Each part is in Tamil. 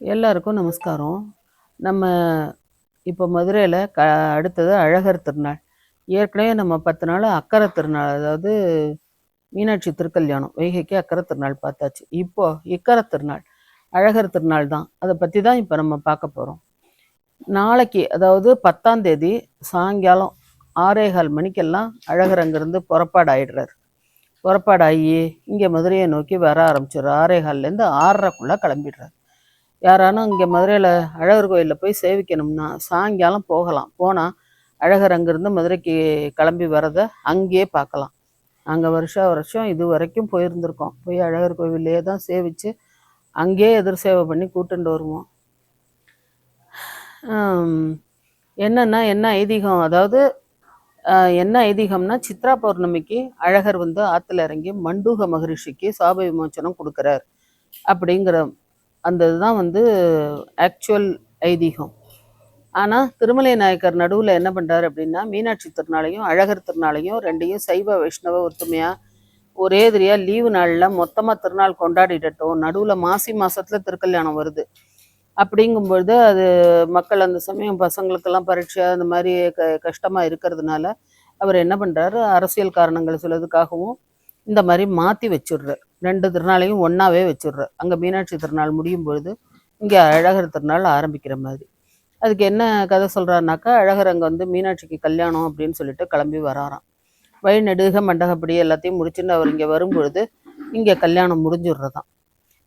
எல்லாருக்கும் நமஸ்காரம். நம்ம இப்போ மதுரையில் க அடுத்தது அழகர் திருநாள். ஏற்கனவே நம்ம பத்து நாள் அக்கரை திருநாள் அதாவது மீனாட்சி திருக்கல்யாணம் வைகைக்கு அக்கரை திருநாள் பார்த்தாச்சு. இப்போது இக்கரை திருநாள் அழகர் திருநாள் தான். அதை பற்றி தான் இப்போ நம்ம பார்க்க போகிறோம் நாளைக்கு அதாவது பத்தாம் தேதி சாயங்காலம் ஆறேகால் மணிக்கெல்லாம் அழகர் அங்கேருந்து புறப்பாடு ஆகிடுறாரு புறப்பாடு ஆகி இங்கே மதுரையை நோக்கி வர ஆரம்பிச்சிடுறாரு. ஆறேகால்லேருந்து ஆறரைக்குள்ளே கிளம்பிடுறாரு. யாரானும் இங்கே மதுரையில் அழகர் கோயிலில் போய் சேவிக்கணும்னா சாயங்காலம் போகலாம். போனால் அழகர் அங்கேருந்து மதுரைக்கு கிளம்பி வரதை அங்கேயே பார்க்கலாம். நாங்கள் வருஷா வருஷம் இது வரைக்கும் போயிருந்திருக்கோம். போய் அழகர் கோவிலே தான் சேவித்து அங்கேயே எதிர் சேவை பண்ணி கூட்டுண்டு வருவோம். என்னென்னா என்னன்னா என்ன ஐதீகம்? அதாவது என்ன ஐதீகம்னா சித்ரா பௌர்ணமிக்கு அழகர் வந்து ஆற்றுல இறங்கி மண்டூக மகரிஷிக்கு சாப விமோச்சனம் கொடுக்குறார். அப்படிங்கிற அந்த இதுதான் வந்து ஆக்சுவல் ஐதீகம். ஆனால் திருமலை நாயக்கர் நடுவில் என்ன பண்ணுறாரு அப்படின்னா மீனாட்சி திருநாளையும் அழகர் திருநாளையும் ரெண்டையும் சைவ வைஷ்ணவ ஒத்துமையாக ஒரே எதிரியா லீவு நாளில் மொத்தமாக திருநாள் கொண்டாடிட்டோம் நடுவில் மாசி மாதத்தில் திருக்கல்யாணம் வருது. அப்படிங்கும்பொழுது அது மக்கள் அந்த சமயம் பசங்களுக்கெல்லாம் பரீட்சை அந்த மாதிரி க கஷ்டமாக இருக்கிறதுனால அவர் என்ன பண்ணுறாரு அரசியல் காரணங்கள் சிலதுக்காகவும் இந்த மாதிரி மாற்றி வச்சுடுறார். ரெண்டு திருநாளையும் ஒன்றாவே வச்சுடுறார் அங்கே மீனாட்சி திருநாள் முடியும் பொழுது இங்கே அழகர் திருநாள் ஆரம்பிக்கிற மாதிரி. அதுக்கு என்ன கதை சொல்கிறாருனாக்கா அழகர் அங்கே வந்து மீனாட்சிக்கு கல்யாணம் அப்படின்னு சொல்லிட்டு கிளம்பி வராராம். வழி நெடுக மண்டகப்படி எல்லாத்தையும் முடிச்சுட்டு அவர் இங்கே வரும்பொழுது இங்கே கல்யாணம் முடிஞ்சிடுறதாம்.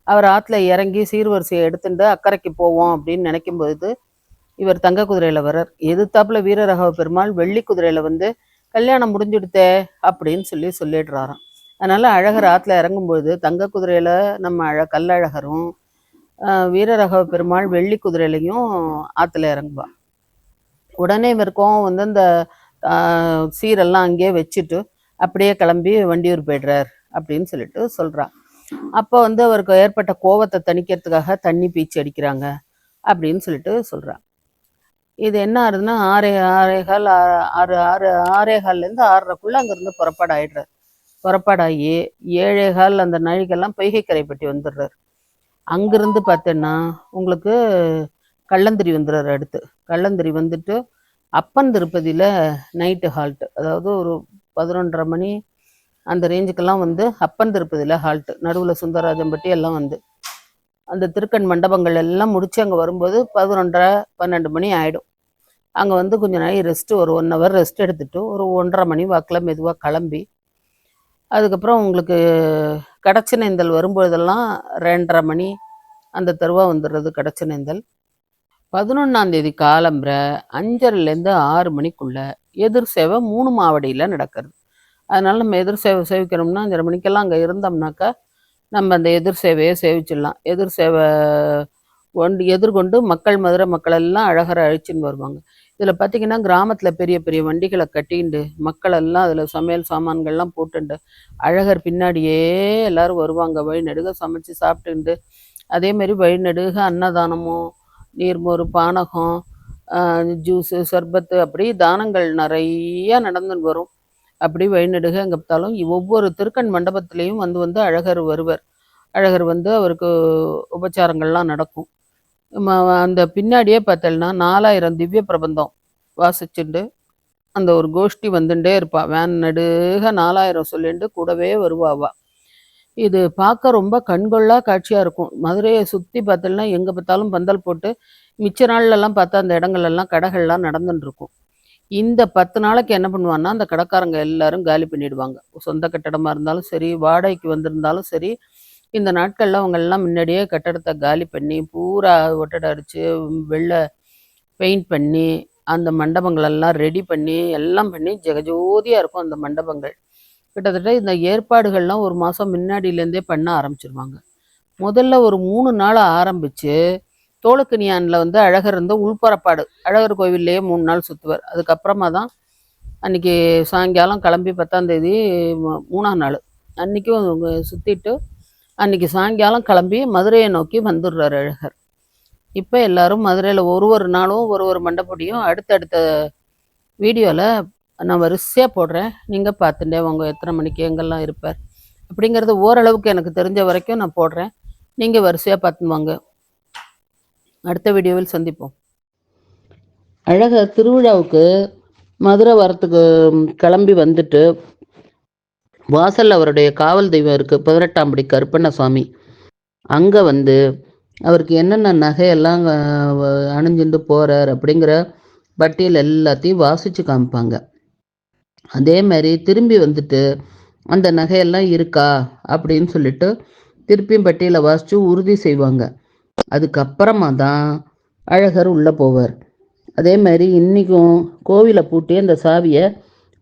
அவர் ஆற்றுல இறங்கி சீர்வரிசையை எடுத்துட்டு அக்கறைக்கு போவோம் அப்படின்னு நினைக்கும் பொழுது இவர் தங்க குதிரையில் வர்றார். எதிர்த்தாப்புல வீரராகவ பெருமாள் வெள்ளி குதிரையில் வந்து கல்யாணம் முடிஞ்சுடுத்தே அப்படின்னு சொல்லி சொல்லிடுறாராம். அதனால் அழகர் ஆற்றுல இறங்கும்பொழுது தங்க குதிரையில் நம்ம அழ கல்லழகரும் வீரரக பெருமாள் வெள்ளி குதிரையிலையும் ஆற்றுல இறங்குவா. உடனே இவருக்கும் வந்து அந்த சீரெல்லாம் அங்கேயே வச்சுட்டு அப்படியே கிளம்பி வண்டியூர் போய்டுறார் அப்படின்னு சொல்லிட்டு சொல்கிறான் அப்போ வந்து அவருக்கு ஏற்பட்ட கோவத்தை தணிக்கிறதுக்காக தண்ணி பீச்சு அடிக்கிறாங்க அப்படின்னு சொல்லிட்டு சொல்றா. இது என்ன ஆகுதுன்னா ஆறே ஆறேகால் ஆ- ஆறு ஆறு ஆறேகால்லேருந்து ஆறரைக்குள்ள அங்கேருந்து புறப்பாடு ஆயிடுறார் புறப்பாடாகி ஏழேகால் அந்த நழிகெல்லாம் பொய்கை கரைப்பட்டி அங்கேருந்து அங்கிருந்து பார்த்தேன்னா உங்களுக்கு கள்ளந்திரி வந்துடுறாரு அடுத்து. கள்ளந்திரி வந்துட்டு அப்பன் திருப்பதியில் நைட்டு ஹால்ட்டு அதாவது ஒரு பதினொன்றரை மணி அந்த ரேஞ்சுக்கெல்லாம் வந்து அப்பன் திருப்பதியில் ஹால்ட்டு நடுவில் சுந்தரராஜம்பட்டி எல்லாம் வந்து. அந்த திருக்கண் மண்டபங்கள் எல்லாம் முடித்து அங்கே வரும்போது பதினொன்றரை பன்னெண்டு மணி ஆகிடும் அங்கே வந்து கொஞ்ச நாள் ரெஸ்ட்டு ஒரு ஒன் ஹவர் ரெஸ்ட் எடுத்துகிட்டு ஒரு ஒன்றரை மணி வாக்கில் மெதுவாக கிளம்பி அதுக்கப்புறம் உங்களுக்கு கடச்சனேந்தல் வரும்பொழுதெல்லாம் ரெண்டரை மணி அந்த தெருவா வந்துடுறது கடச்சனேந்தல் பதினொன்றாம் பதினொன்றாந்தேதி காலம்புற அஞ்சரைலேருந்து ஆறு மணிக்குள்ளே எதிர் சேவை மூணு மாவடியில் நடக்கிறது. அதனால் நம்ம எதிர் சேவை சேவிக்கிறோம்னா அஞ்சரை மணிக்கெல்லாம் அங்கே இருந்தோம்னாக்கா நம்ம அந்த எதிர் சேவையை சேவிச்சிடலாம். எதிர் சேவை ஒன்று எதிர்கொண்டு மக்கள் மதுரை மக்கள் எல்லாம் அழகரை அழிச்சின்னு வருவாங்க. இதில் பார்த்தீங்கன்னா கிராமத்தில் பெரிய பெரிய வண்டிகளை கட்டிண்டு மக்கள் எல்லாம் அதில் சமையல் சாமான்கள்லாம் போட்டுண்டு அழகர் பின்னாடியே எல்லாரும் வருவாங்க. வழிநெடுக சமைச்சு சாப்பிட்டுண்டு அதே மாதிரி வழி அன்னதானமும் நீர்மோர் பானகம் ஜூஸு சர்பத்து அப்படி தானங்கள் நிறைய நடந்துன்னு வரும். அப்படி வழிநெடுக எங்கே பார்த்தாலும் ஒவ்வொரு திருக்கண் மண்டபத்திலையும் வந்து வந்து அழகர் வருவர். அழகர் வந்து அவருக்கு உபச்சாரங்கள்லாம் நடக்கும். அந்த பின்னாடியே பார்த்தேன்னா நாலாயிரம் திவ்ய பிரபந்தம் வாசிச்சுண்டு அந்த ஒரு கோஷ்டி வந்துட்டே இருப்பாள் வேன் நடுக நாலாயிரம் சொல்லிட்டு கூடவே வருவா இது பார்க்க ரொம்ப கண்கொள்ளா காட்சியாக இருக்கும். மதுரையை சுற்றி பார்த்தோம்னா எங்கே பார்த்தாலும் பந்தல் போட்டு மிச்ச நாள்லலாம் பார்த்தா அந்த இடங்கள்லாம் கடைகள்லாம் நடந்துட்டு இருக்கும் இந்த பத்து நாளைக்கு என்ன பண்ணுவான்னா அந்த கடைக்காரங்க எல்லாரும் காலி பண்ணிடுவாங்க. சொந்த கட்டடமாக இருந்தாலும் சரி வாடகைக்கு வந்திருந்தாலும் சரி இந்த நாட்கள்ல அவங்கெல்லாம் முன்னாடியே கட்டடத்தை காலி பண்ணி பூரா ஒட்டடை அடிச்சு வெள்ளை பெயிண்ட் பண்ணி அந்த மண்டபங்களெல்லாம் ரெடி பண்ணி எல்லாம் பண்ணி ஜெகஜோதியா இருக்கும் அந்த மண்டபங்கள். கிட்டத்தட்ட இந்த ஏற்பாடுகள்லாம் ஒரு மாசம் முன்னாடியிலேருந்தே பண்ண ஆரம்பிச்சிருவாங்க. முதல்ல ஒரு மூணு நாள் ஆரம்பிச்சு தோளுக்கனியான்ல வந்து அழகர் வந்து உள்புறப்பாடு அழகர் கோவில்லையே மூணு நாள் சுற்றுவார் அதுக்கப்புறமா தான் அன்னைக்கு சாயங்காலம் கிளம்பி பத்தாம் தேதி மூணாம் நாள். அன்னைக்கும் அவங்க சுற்றிட்டு அன்னைக்கு சாயங்காலம் கிளம்பி மதுரையை நோக்கி வந்துடுறார் அழகர். இப்போ எல்லாரும் மதுரையில் ஒரு ஒரு நாளும் ஒரு ஒரு மண்டபடியும் அடுத்தடுத்த வீடியோவில் நான் வரிசையாக போடுறேன். நீங்கள் பார்த்துட்டே உங்கள் எத்தனை மணிக்கு எங்கெல்லாம் இருப்பார் அப்படிங்கிறது ஓரளவுக்கு எனக்கு தெரிஞ்ச வரைக்கும் நான் போடுறேன். நீங்கள் வரிசையாக பார்த்துவாங்க அடுத்த வீடியோவில் சந்திப்போம். அழகர் திருவிழாவுக்கு மதுரை வரத்துக்கு கிளம்பி வந்துட்டு வாசல்ல அவருடைய காவல் தெய்வம் இருக்கு. பதினெட்டாம் படி கருப்பண்ணசாமி. அங்க வந்து அவருக்கு என்னென்ன நகையெல்லாம் அணிஞ்சுட்டு போறார் அப்படிங்கிற பட்டியல் எல்லாத்தையும் வாசிச்சு காமிப்பாங்க. அதே மாதிரி திரும்பி வந்துட்டு அந்த நகையெல்லாம் இருக்கா அப்படின்னு சொல்லிட்டு திருப்பியும் பட்டியலை வாசிச்சு உறுதி செய்வாங்க. அதுக்கப்புறமா தான் அழகர் உள்ளே போவார். அதே மாதிரி இன்றைக்கும் கோவிலை பூட்டி அந்த சாவியை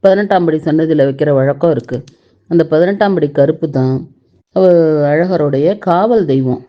பதினெட்டாம் படி சன்னதியில் வைக்கிற வழக்கம் இருக்குது அந்த பதினெட்டாம் படி கருப்பு தான். அழகருடைய காவல் தெய்வம்.